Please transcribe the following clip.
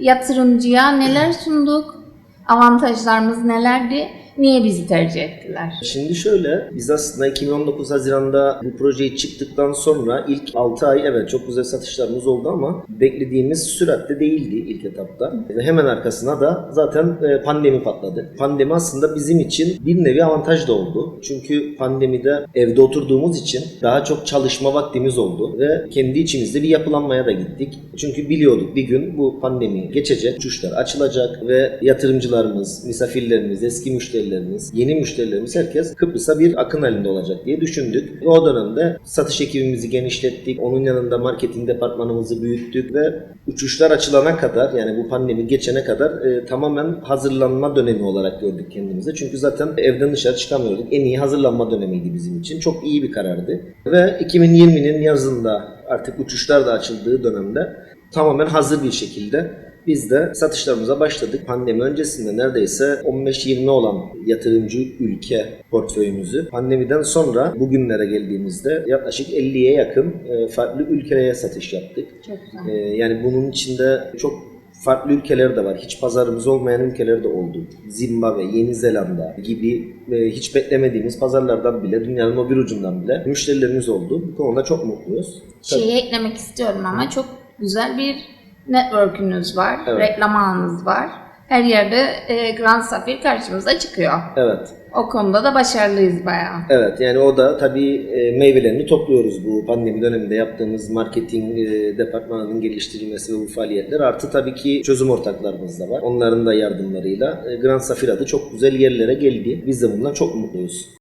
Yatırımcıya neler sunduk? Avantajlarımız nelerdi? Niye bizi tercih ettiler? Şimdi şöyle, biz aslında 2019 Haziran'da bu projeyi çıktıktan sonra ilk 6 ay evet çok güzel satışlarımız oldu ama beklediğimiz süratte değildi ilk etapta. Ve hemen arkasına da zaten e, pandemi patladı. Pandemi aslında bizim için bir nevi avantaj da oldu. Çünkü pandemide evde oturduğumuz için daha çok çalışma vaktimiz oldu ve kendi içimizde bir yapılanmaya da gittik. Çünkü biliyorduk bir gün bu pandemi geçecek, uçuşlar açılacak ve yatırımcılarımız, misafirlerimiz, eski müşterilerimiz, yeni müşterilerimiz herkes Kıbrıs'a bir akın halinde olacak diye düşündük. Ve o dönemde satış ekibimizi genişlettik. Onun yanında marketing departmanımızı büyüttük ve uçuşlar açılana kadar yani bu pandemi geçene kadar e, tamamen hazırlanma dönemi olarak gördük kendimizi. Çünkü zaten evden dışarı çıkamıyorduk. En iyi hazırlanma dönemiydi bizim için. Çok iyi bir karardı. Ve 2020'nin yazında artık uçuşlar da açıldığı dönemde tamamen hazır bir şekilde biz de satışlarımıza başladık. Pandemi öncesinde neredeyse 15-20 olan yatırımcı ülke portföyümüzü pandemiden sonra bugünlere geldiğimizde yaklaşık 50'ye yakın e, farklı ülkelere satış yaptık. Çok güzel. E, Yani bunun içinde çok farklı ülkeler de var. Hiç pazarımız olmayan ülkeler de oldu. Zimbabwe, Yeni Zelanda gibi e, hiç beklemediğimiz pazarlardan bile, dünyanın o bir ucundan bile müşterilerimiz oldu. Bu konuda çok mutluyuz. Tabii. Şeyi eklemek istiyorum ama çok güzel bir network'ünüz var, Evet. reklam ağınız var. Her yerde e, Grand Safir karşımıza çıkıyor. Evet. O konuda da başarılıyız bayağı. Evet yani o da tabii e, meyvelerini topluyoruz bu pandemi döneminde yaptığımız marketing e, departmanının geliştirilmesi ve bu faaliyetler. Artı tabii ki çözüm ortaklarımız da var. Onların da yardımlarıyla e, Grand Safir adı çok güzel yerlere geldi. Biz de bundan çok mutluyuz.